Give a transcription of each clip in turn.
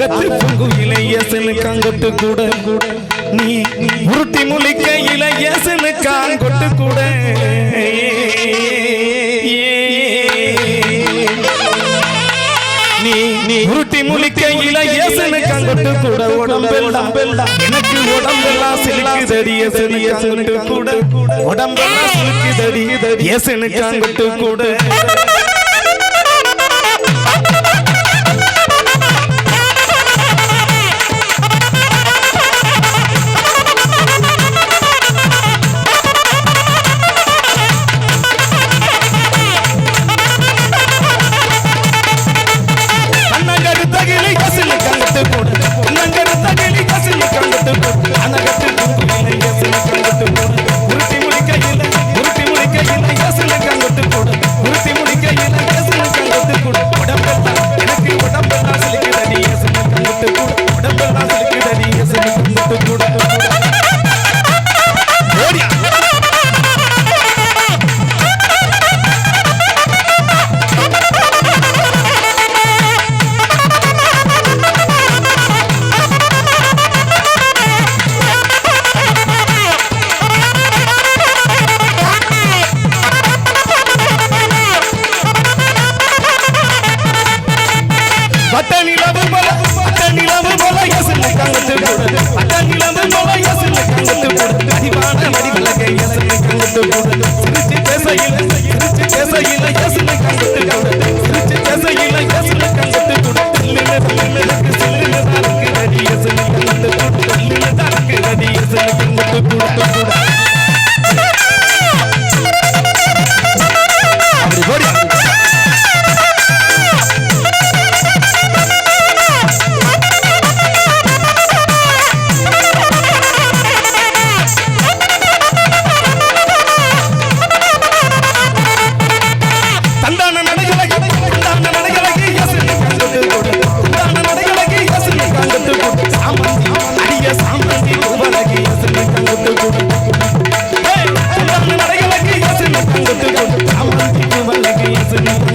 உலகத்து பொங்கும் இளையசனுக்காங்கொட்டு கூட கூட. நீ உருட்டி முழிக்க இளையசனுக்காங்கொட்டு கூட. நீ உருட்டி முழிக்க இளையசனுக்காங்கொட்டு கூட. உடம்பெல்லாம் எனக்கு உடம்பெல்லாம் சிலுக்குதடி எசனுக்காங்கொட்டு கூட. உடம்பெல்லாம் சிலுக்குதடி எசனுக்காங்கொட்டு கூட. மெழுகு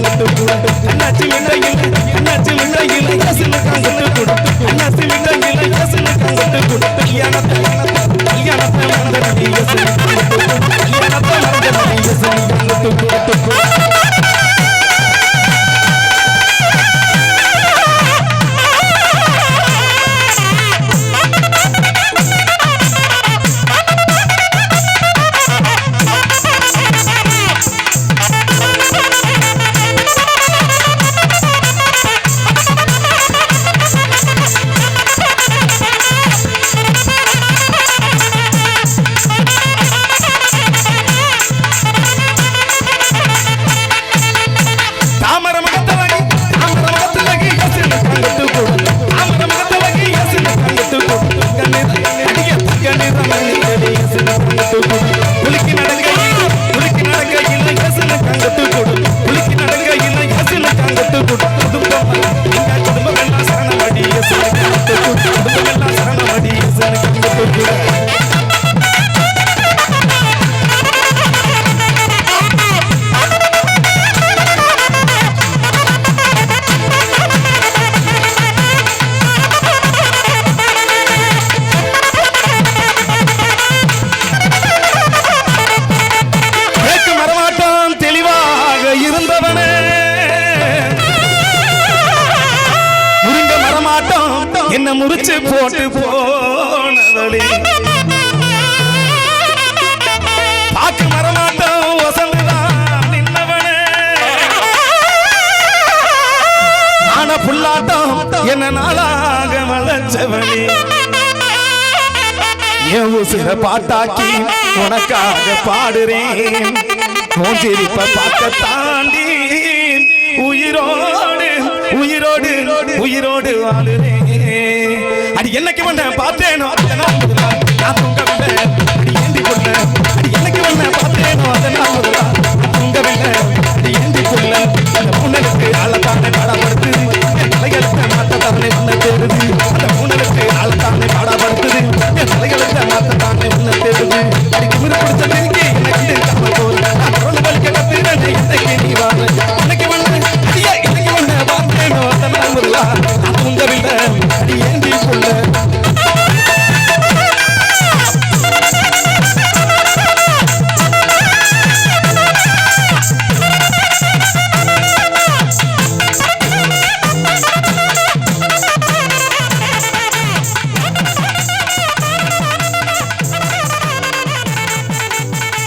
குண்டு குண்டு Eu tô me மாட்டோம். என்ன முடிச்சு போட்டு போனவளே. பாக்கு மரமாட்டோம் வசந்துதான் நின்னவனே ஆன புல்லாட்டம் என்ன நாளாக வளர்ச்சவளே என் உசிர பாட்டாக்கி உனக்காக பாடுறேன். மூஞ்சிரிப்ப பார்க்க தாண்டி உயிரோ உயிரோடு உயிரோடு வாழுறேன் அது என்னைக்கு வந்தேன் பார்த்தேன்? நான் தூங்க